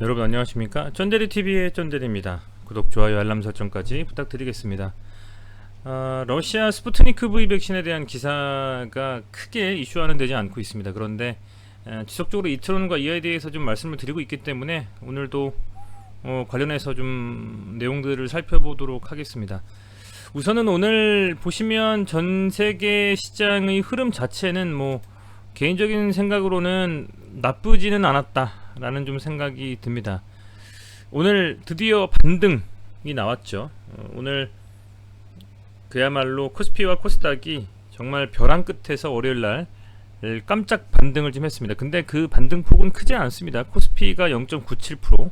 여러분 안녕하십니까? 쩐데리 TV의 쩐데리입니다. 구독, 좋아요, 알람 설정까지 부탁드리겠습니다. 아, 러시아 스푸트니크 V 백신에 대한 기사가 크게 이슈화는 되지 않고 있습니다. 그런데 에, 지속적으로 이트론과 이에 대해서 좀 말씀을 드리고 있기 때문에 오늘도 어, 관련해서 좀 내용들을 살펴보도록 하겠습니다. 우선은 오늘 보시면 전 세계 시장의 흐름 자체는 뭐 개인적인 생각으로는 나쁘지는 않았다 라는 좀 생각이 듭니다. 오늘 드디어 반등이 나왔죠. 어, 오늘 그야말로 코스피와 코스닥이 정말 벼랑 끝에서 월요일 날 깜짝 반등을 좀 했습니다. 근데 그 반등 폭은 크지 않습니다. 코스피가 0.97%,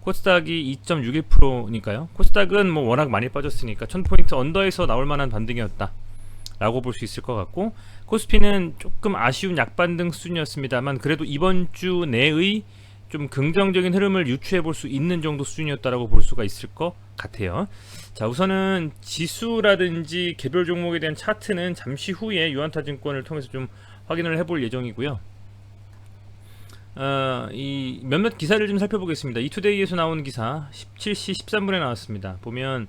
코스닥이 2.61%니까요. 코스닥은 뭐 워낙 많이 빠졌으니까 1000포인트 언더에서 나올 만한 반등이었다. 라고 볼 수 있을 것 같고 코스피는 조금 아쉬운 약반등 수준이었습니다만 그래도 이번 주 내의 좀 긍정적인 흐름을 유추해 볼 수 있는 정도 수준이었다라고 볼 수가 있을 것 같아요. 자, 우선은 지수라든지 개별 종목에 대한 차트는 잠시 후에 유한타증권을 통해서 좀 확인을 해볼 예정이고요. 어, 이 몇몇 기사를 좀 살펴보겠습니다. 이투데이에서 나온 기사 17시 13분에 나왔습니다. 보면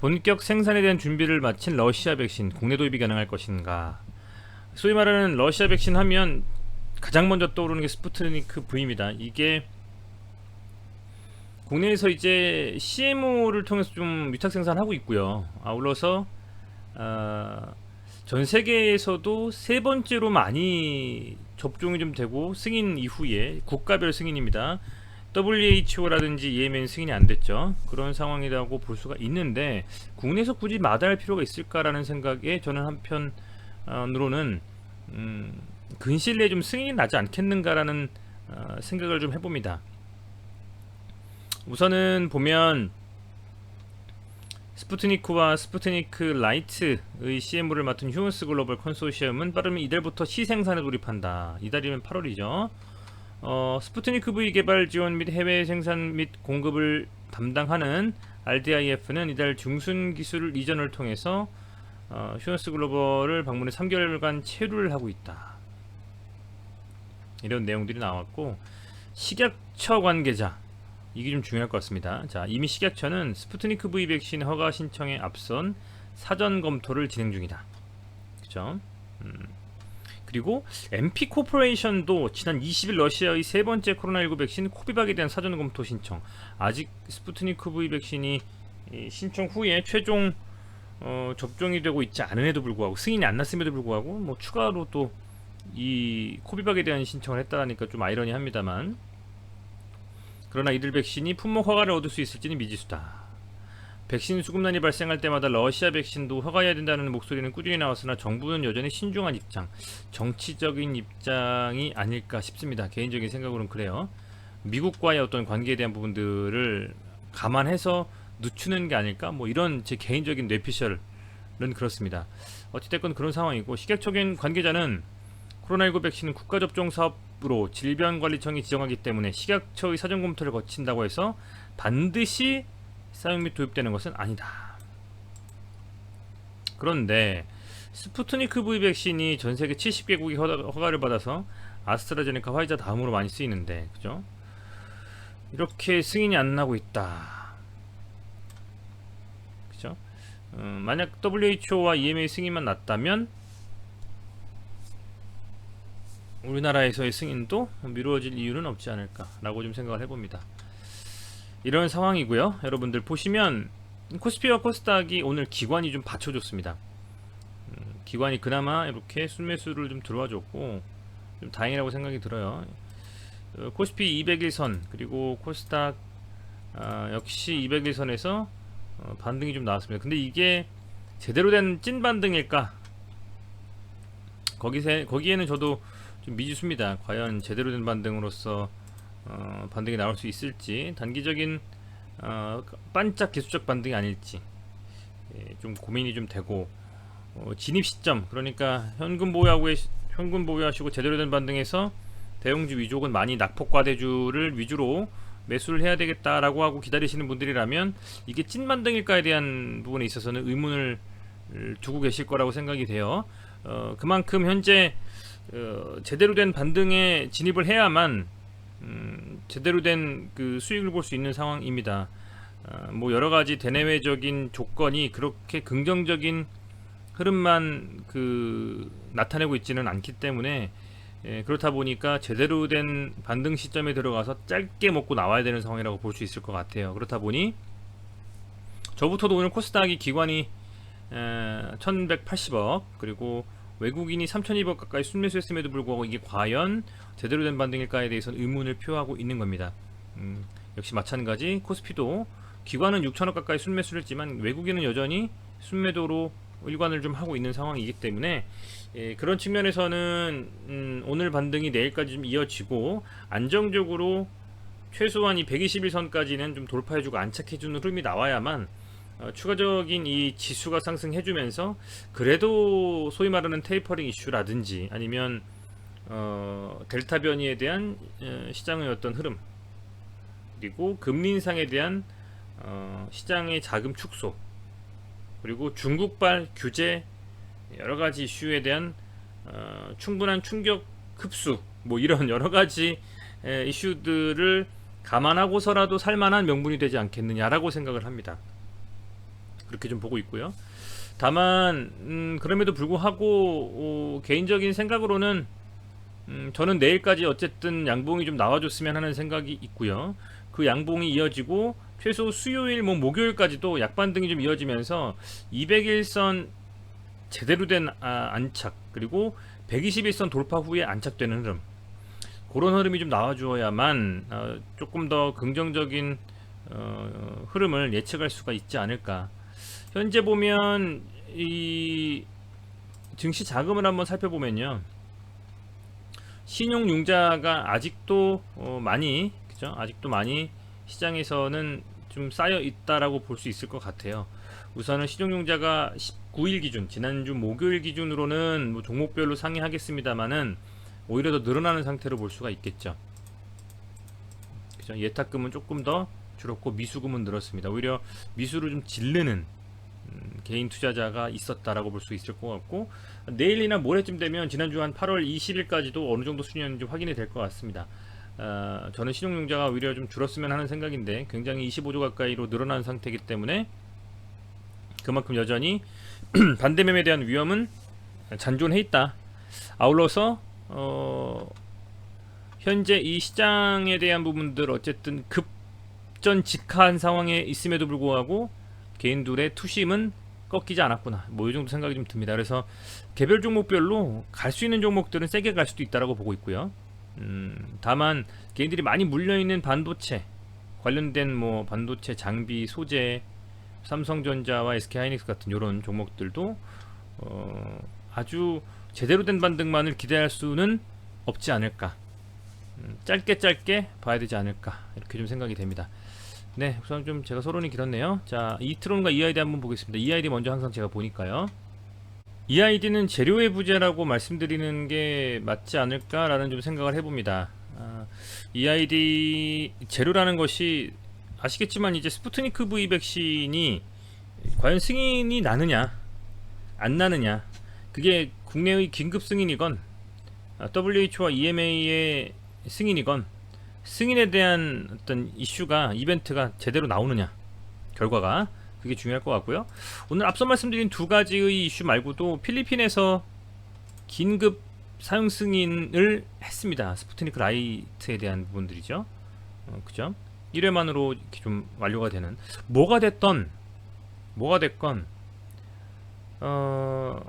본격 생산에 대한 준비를 마친 러시아 백신 국내 도입이 가능할 것인가? 소위 말하는 러시아 백신 하면 가장 먼저 떠오르는 게 스푸트니크 V입니다. 이게 국내에서 이제 CMO를 통해서 좀 위탁 생산하고 있고요. 아울러서 어, 전 세계에서도 세 번째로 많이 접종이 좀 되고 승인 이후에 국가별 승인입니다. WHO라든지 EMN 승인이 안 됐죠. 그런 상황이라고 볼 수가 있는데 국내에서 굳이 마다할 필요가 있을까라는 생각에 저는 한편으로는 음, 근시일 내에 좀 승인이 나지 않겠는가라는 어, 생각을 좀 해봅니다. 우선은 보면 스푸트니크와 스푸트니크 라이트의 CMO를 맡은 휴먼스 글로벌 컨소시엄은 빠르면 이달부터 시생산에 돌입한다. 이달이면 8월이죠. 어, 스푸트니크 V 개발 지원 및 해외 생산 및 공급을 담당하는 RDIF는 이달 중순 기술 이전을 통해서 어, 휴먼스 글로벌을 방문해 3개월간 체류를 하고 있다. 이런 내용들이 나왔고 식약처 관계자 이게 좀 중요할 것 같습니다. 자, 이미 식약처는 스푸트니크 V 백신 허가 신청에 앞선 사전 검토를 진행 중이다. 그죠? 음. 그리고 MP 코퍼레이션도 지난 20일 러시아의 세 번째 코로나19 백신 코비박에 대한 사전 검토 신청. 아직 스푸트니크 V 백신이 신청 후에 최종 어, 접종이 되고 있지 않은에도 불구하고 승인이 안 났음에도 불구하고 뭐 추가로 또 이 코비박에 대한 신청을 했다라니까 좀 아이러니합니다만 그러나 이들 백신이 품목 허가를 얻을 수 있을지는 미지수다. 백신 수급난이 발생할 때마다 러시아 백신도 허가해야 된다는 목소리는 꾸준히 나왔으나 정부는 여전히 신중한 입장, 정치적인 입장이 아닐까 싶습니다. 개인적인 생각으로는 그래요. 미국과의 어떤 관계에 대한 부분들을 감안해서 늦추는 게 아닐까? 뭐 이런 제 개인적인 뇌피셜은 그렇습니다. 어찌됐건 그런 상황이고 식약처인 관계자는 코로나19 백신은 국가접종 사업으로 질병관리청이 지정하기 때문에 식약처의 사전 검토를 거친다고 해서 반드시 사용 및 도입되는 것은 아니다. 그런데 스푸트니크 V 백신이 전 세계 70개국이 허가를 받아서 아스트라제네카, 화이자 다음으로 많이 쓰이는데, 그죠? 이렇게 승인이 안 나고 있다. 그죠? 어, 만약 WHO와 EMA 승인만 났다면 우리나라에서의 승인도 미루어질 이유는 없지 않을까라고 좀 생각을 해봅니다. 이런 상황이고요. 여러분들 보시면 코스피와 코스닥이 오늘 기관이 좀 받쳐줬습니다. 음, 기관이 그나마 이렇게 순매수를 좀 들어와줬고 좀 다행이라고 생각이 들어요. 어, 코스피 200일선 그리고 코스닥 아, 역시 200일선에서 어, 반등이 좀 나왔습니다. 근데 이게 제대로 된 찐 반등일까? 거기서 거기에는 저도 좀 미지수입니다. 과연 제대로 된 반등으로서 어, 반등이 나올 수 있을지 단기적인 어, 반짝 기술적 반등이 아닐지 예, 좀 고민이 좀 되고 어, 진입 시점 그러니까 현금 보유하고 현금 보유하시고 제대로 된 반등에서 대형주 위주 혹은 많이 낙폭과대주를 위주로 매수를 해야 되겠다라고 하고 기다리시는 분들이라면 이게 찐 반등일까에 대한 부분에 있어서는 의문을 두고 계실 거라고 생각이 돼요. 어, 그만큼 현재 어, 제대로 된 반등에 진입을 해야만 음, 제대로 된 그 수익을 볼 수 있는 상황입니다. 아, 뭐 여러 가지 대내외적인 조건이 그렇게 긍정적인 흐름만 그 나타내고 있지는 않기 때문에 예, 그렇다 보니까 제대로 된 반등 시점에 들어가서 짧게 먹고 나와야 되는 상황이라고 볼 수 있을 것 같아요. 그렇다 보니 저부터도 오늘 코스닥이 기관이 1180억 그리고 외국인이 3200억 가까이 순매수했음에도 불구하고 이게 과연 제대로 된 반등일까에 대해서는 의문을 표하고 있는 겁니다. 음, 역시 마찬가지 코스피도 기관은 6천억 가까이 순매수를 했지만 외국인은 여전히 순매도로 일관을 좀 하고 있는 상황이기 때문에 예, 그런 측면에서는 음, 오늘 반등이 내일까지 좀 이어지고 안정적으로 최소한 이 121선까지는 좀 돌파해주고 안착해주는 흐름이 나와야만 어, 추가적인 이 지수가 상승해주면서 그래도 소위 말하는 테이퍼링 이슈라든지 아니면 어, 델타 변이에 대한 어, 시장의 어떤 흐름 그리고 금리 인상에 대한 어, 시장의 자금 축소 그리고 중국발 규제 여러 가지 이슈에 대한 어, 충분한 충격 흡수 뭐 이런 여러 가지 에, 이슈들을 감안하고서라도 살만한 명분이 되지 않겠느냐라고 생각을 합니다. 그렇게 좀 보고 있고요. 다만 음, 그럼에도 불구하고 어, 개인적인 생각으로는 음, 저는 내일까지 어쨌든 양봉이 좀 나와줬으면 하는 생각이 있고요. 그 양봉이 이어지고 최소 수요일 뭐 목요일까지도 약반등이 좀 이어지면서 200일선 제대로 된 아, 안착 그리고 121선 돌파 후에 안착되는 흐름 그런 흐름이 좀 나와주어야만 어, 조금 더 긍정적인 어, 흐름을 예측할 수가 있지 않을까 현재 보면 이 증시 자금을 한번 살펴보면요 신용융자가 아직도 어, 많이 그죠 아직도 많이 시장에서는 좀 쌓여 있다라고 볼 수 있을 것 같아요. 우선은 신용융자가 19일 기준, 지난주 목요일 기준으로는 뭐 종목별로 상회하겠습니다만은 오히려 더 늘어나는 상태로 볼 수가 있겠죠. 그죠? 예탁금은 조금 더 줄었고 미수금은 늘었습니다. 오히려 미수를 좀 질르는 음, 개인 투자자가 있었다라고 볼 수 있을 것 같고 내일이나 모레쯤 되면 지난주 한 8월 20일까지도 어느 정도 수준이었는지 확인이 될 것 같습니다. 어, 저는 신용융자가 오히려 좀 줄었으면 하는 생각인데 굉장히 25조 가까이로 늘어난 상태이기 때문에 그만큼 여전히 반대 매매에 대한 위험은 잔존해 있다. 아울러서 어, 현재 이 시장에 대한 부분들 어쨌든 급전직하한 상황에 있음에도 불구하고 개인들의 투심은 꺾이지 않았구나. 뭐 이 정도 생각이 좀 듭니다. 그래서 개별 종목별로 갈 수 있는 종목들은 세게 갈 수도 있다라고 보고 있고요. 음, 다만 개인들이 많이 물려 있는 반도체 관련된 뭐 반도체 장비 소재 삼성전자와 SK하이닉스 같은 이런 종목들도 어, 아주 제대로 된 반등만을 기대할 수는 없지 않을까. 음, 짧게 짧게 봐야 되지 않을까 이렇게 좀 생각이 됩니다. 네, 우선 좀 제가 서론이 길었네요. 자, 이트론과 EID 한번 보겠습니다. EID 먼저 항상 제가 보니까요. EID는 재료의 부재라고 말씀드리는 게 맞지 않을까라는 좀 생각을 해봅니다. 아, EID 재료라는 것이 아시겠지만 이제 스푸트니크 V 백신이 과연 승인이 나느냐 안 나느냐 그게 국내의 긴급 승인이건 아, WHO와 EMA의 승인이건 승인에 대한 어떤 이슈가 이벤트가 제대로 나오느냐 결과가 그게 중요할 것 같고요. 오늘 앞서 말씀드린 두 가지의 이슈 말고도 필리핀에서 긴급 사용 승인을 했습니다. 스푸트니크 라이트에 대한 부분들이죠. 어, 그죠? 1회만으로 이렇게 좀 완료가 되는 뭐가 됐던 뭐가 됐건 어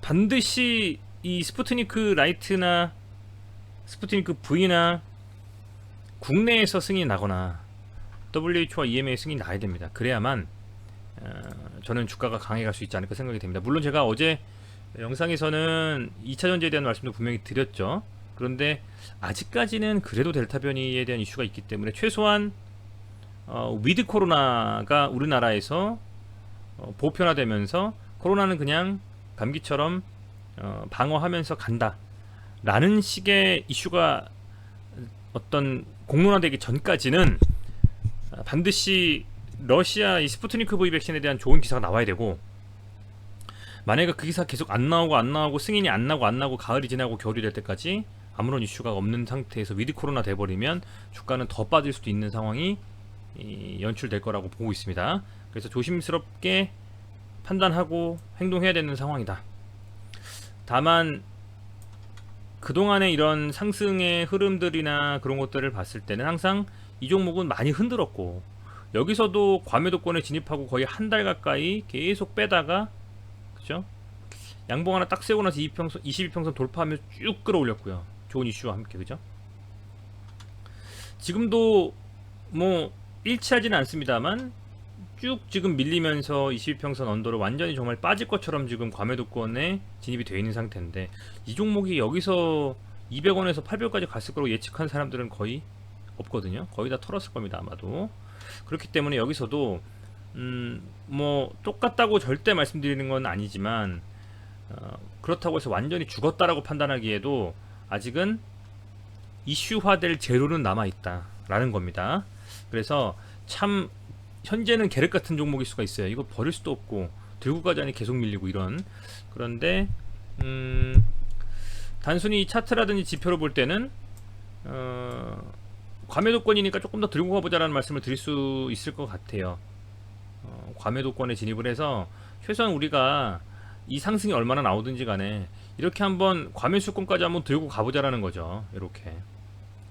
반드시 이 스푸트니크 라이트나 스푸트니크 V나 국내에서 승인이 나거나 WHO와 EMA 승인이 나야 됩니다. 그래야만 어, 저는 주가가 강해 갈 수 있지 않을까 생각이 됩니다. 물론 제가 어제 영상에서는 2차 전지에 대한 말씀도 분명히 드렸죠. 그런데 아직까지는 그래도 델타 변이에 대한 이슈가 있기 때문에 최소한 어, 위드 코로나가 우리나라에서 어, 보편화되면서 코로나는 그냥 감기처럼 어, 방어하면서 간다. 라는 식의 이슈가 어떤 공론화되기 전까지는 반드시 러시아 이 스푸트니크 V 백신에 대한 좋은 기사가 나와야 되고 만약에 그 기사 계속 안 나오고 안 나오고 승인이 안 나고 안 나고 가을이 지나고 겨울이 될 때까지 아무런 이슈가 없는 상태에서 위드 코로나 돼버리면 주가는 더 빠질 수도 있는 상황이 이, 연출될 거라고 보고 있습니다. 그래서 조심스럽게 판단하고 행동해야 되는 상황이다. 다만 그동안의 이런 상승의 흐름들이나 그런 것들을 봤을 때는 항상 이 종목은 많이 흔들었고 여기서도 과매도권에 진입하고 거의 한 달 가까이 계속 빼다가 그죠? 양봉 하나 딱 세고 나서 22평선, 22평선 돌파하며 쭉 끌어올렸고요. 좋은 이슈와 함께 그죠? 지금도 뭐 일치하지는 않습니다만 쭉 지금 밀리면서 22평선 언더로 완전히 정말 빠질 것처럼 지금 과매도권에 진입이 되어 있는 상태인데 이 종목이 여기서 200원에서 800까지 갔을 거라고 예측한 사람들은 거의 없거든요. 거의 다 털었을 겁니다. 아마도. 그렇기 때문에 여기서도 음, 뭐 똑같다고 절대 말씀드리는 건 아니지만 어, 그렇다고 해서 완전히 죽었다라고 판단하기에도 아직은 이슈화될 재료는 남아 있다라는 겁니다. 그래서 참 현재는 계륵 같은 종목일 수가 있어요. 이거 버릴 수도 없고 들고 가자니 계속 밀리고 이런 그런데 음, 단순히 차트라든지 지표로 볼 때는 어, 과매도권이니까 조금 더 들고 가보자라는 말씀을 드릴 수 있을 것 같아요. 어, 과매도권에 진입을 해서 최소한 우리가 이 상승이 얼마나 나오든지 간에 이렇게 한번 과매수권까지 한번 들고 가보자라는 거죠. 이렇게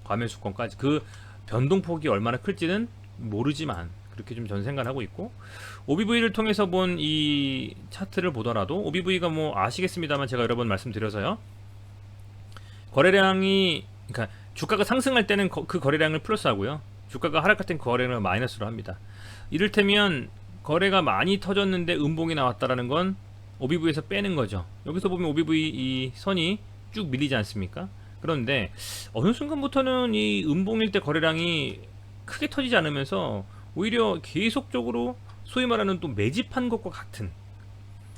과매수권까지 그 변동폭이 얼마나 클지는 모르지만 그렇게 좀 전 생각하고 있고 OBV를 통해서 본 이 차트를 보더라도 OBV가 뭐 아시겠습니다만 제가 여러 번 말씀드려서요. 거래량이 그러니까 주가가 상승할 때는 거- 그 거래량을 플러스하고요. 주가가 하락할 땐그 거래량을 마이너스로 합니다. 이를테면 거래가 많이 터졌는데 음봉이 나왔다라는 건 OBV에서 빼는 거죠. 여기서 보면 OBV 이 선이 쭉 밀리지 않습니까? 그런데 어느 순간부터는 이 음봉일 때 거래량이 크게 터지지 않으면서 오히려 계속적으로 소위 말하는 또 매집한 것과 같은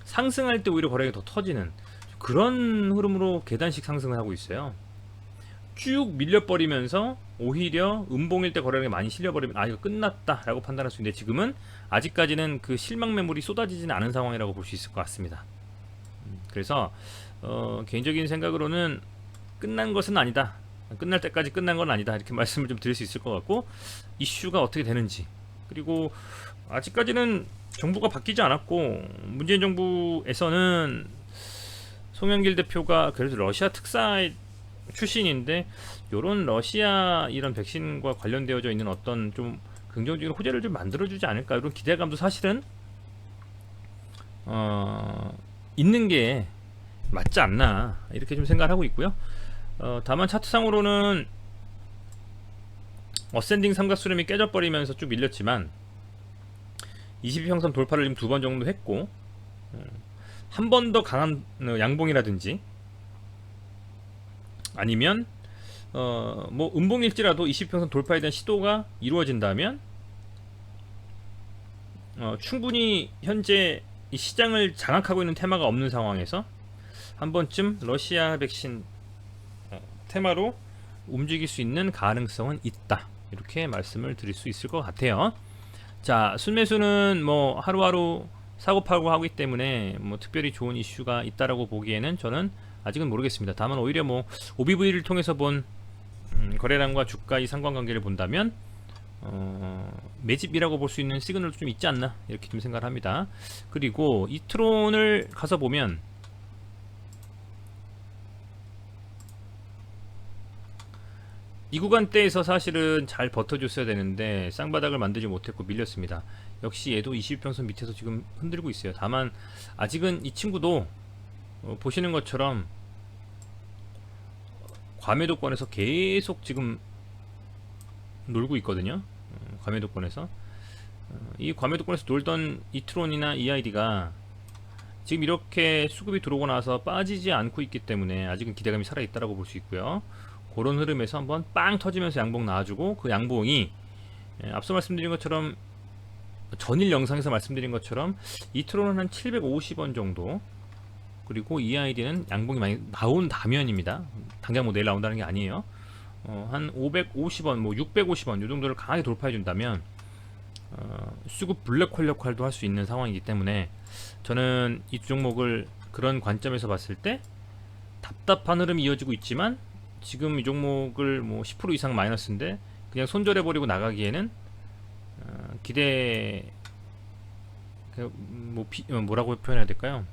상승할 때 오히려 거래가 더 터지는 그런 흐름으로 계단식 상승을 하고 있어요. 쭉 밀려버리면서 오히려 음봉일 때 거래량이 많이 실려버리면 아 이거 끝났다라고 판단할 수 있는데 지금은 아직까지는 그 실망 매물이 쏟아지지는 않은 상황이라고 볼 수 있을 것 같습니다. 음, 그래서 어, 개인적인 생각으로는 끝난 것은 아니다. 끝날 때까지 끝난 건 아니다. 이렇게 말씀을 좀 드릴 수 있을 것 같고 이슈가 어떻게 되는지 그리고 아직까지는 정부가 바뀌지 않았고 문재인 정부에서는 송영길 대표가 그래도 러시아 특사 출신인데 요런 러시아 이런 백신과 관련되어져 있는 어떤 좀 긍정적인 호재를 좀 만들어주지 않을까 이런 기대감도 사실은 어, 있는 게 맞지 않나 이렇게 좀 생각을 하고 있고요. 어, 다만 차트상으로는 어센딩 삼각수렴이 깨져버리면서 쭉 밀렸지만 22평선 돌파를 두 번 정도 했고 한 번 더 강한 어, 양봉이라든지 아니면 어, 뭐 음봉일지라도 20평선 돌파에 대한 시도가 이루어진다면 어, 충분히 현재 이 시장을 장악하고 있는 테마가 없는 상황에서 한 번쯤 러시아 백신 어, 테마로 움직일 수 있는 가능성은 있다. 이렇게 말씀을 드릴 수 있을 것 같아요. 자, 순매수는 뭐 하루하루 사고팔고 하기 때문에 뭐 특별히 좋은 이슈가 있다라고 보기에는 저는 아직은 모르겠습니다. 다만 오히려 뭐 OBV를 통해서 본 음, 거래량과 주가의 상관관계를 본다면 어, 매집이라고 볼 수 있는 시그널도 좀 있지 않나 이렇게 좀 생각을 합니다. 그리고 이트론을 가서 보면 이 구간대에서 사실은 잘 버텨줬어야 되는데 쌍바닥을 만들지 못했고 밀렸습니다. 역시 얘도 20평선 밑에서 지금 흔들고 있어요. 다만 아직은 이 친구도 어, 보시는 것처럼 과매도권에서 계속 지금 놀고 있거든요. 어, 과매도권에서 어, 이 과매도권에서 놀던 이트론이나 EID가 지금 이렇게 수급이 들어오고 나서 빠지지 않고 있기 때문에 아직은 기대감이 살아 있다라고 볼 수 있고요. 그런 흐름에서 한번 빵 터지면서 양봉 나와주고 그 양봉이 예, 앞서 말씀드린 것처럼 전일 영상에서 말씀드린 것처럼 이트론은 한 750원 정도 그리고 EID는 양봉이 많이 나온다면입니다. 당장 뭐 내일 나온다는 게 아니에요. 어, 한 550원, 뭐 650원 이 정도를 강하게 돌파해 준다면 어, 수급 블랙홀 역할도 할 수 있는 상황이기 때문에 저는 이두 종목을 그런 관점에서 봤을 때 답답한 흐름이 이어지고 있지만 지금 이 종목을 뭐 10% 이상 마이너스인데 그냥 손절해 버리고 나가기에는 어, 기대 그, 뭐 비, 어, 뭐라고 표현해야 될까요?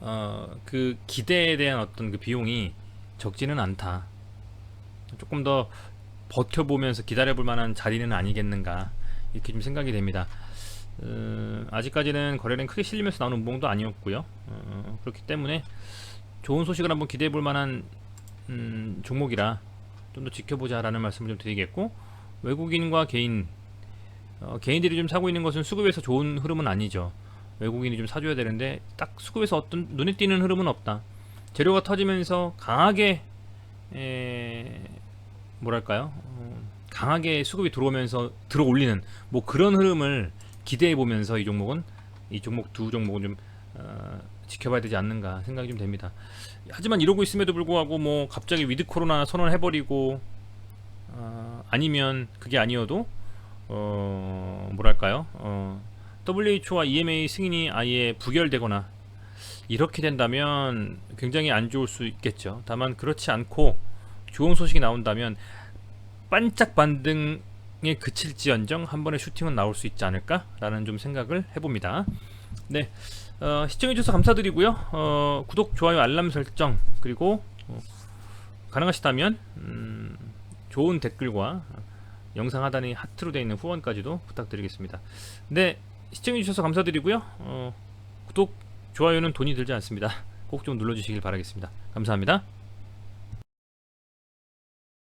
어, 그 기대에 대한 어떤 그 비용이 적지는 않다. 조금 더 버텨보면서 기다려볼 만한 자리는 아니겠는가 이렇게 좀 생각이 됩니다. 어, 아직까지는 거래량 크게 실리면서 나오는 운봉도 아니었고요. 어, 그렇기 때문에 좋은 소식을 한번 기대해 볼 만한 음, 종목이라 좀 더 지켜보자라는 말씀을 좀 드리겠고 외국인과 개인 어, 개인들이 좀 사고 있는 것은 수급에서 좋은 흐름은 아니죠. 외국인이 좀 사줘야 되는데 딱 수급에서 어떤 눈에 띄는 흐름은 없다. 재료가 터지면서 강하게 에, 뭐랄까요? 어, 강하게 수급이 들어오면서 들어 올리는 뭐 그런 흐름을 기대해 보면서 이 종목은 이 종목 두 종목은 좀 어, 지켜봐야 되지 않는가 생각이 좀 됩니다. 하지만 이러고 있음에도 불구하고 뭐 갑자기 위드 코로나 선언을 해버리고 어, 아니면 그게 아니어도 어, 뭐랄까요? 어, WHO와 EMA 승인이 아예 부결되거나 이렇게 된다면 굉장히 안 좋을 수 있겠죠. 다만 그렇지 않고 좋은 소식이 나온다면 반짝 반등에 그칠지언정 한 번의 슈팅은 나올 수 있지 않을까라는 좀 생각을 해봅니다. 네, 어, 시청해주셔서 감사드리고요. 어, 구독, 좋아요, 알람 설정 그리고 어, 가능하시다면 음, 좋은 댓글과 영상 하단에 하트로 되어 있는 후원까지도 부탁드리겠습니다. 네, 시청해주셔서 감사드리고요. 어, 구독, 좋아요는 돈이 들지 않습니다. 꼭 좀 눌러주시길 바라겠습니다. 감사합니다.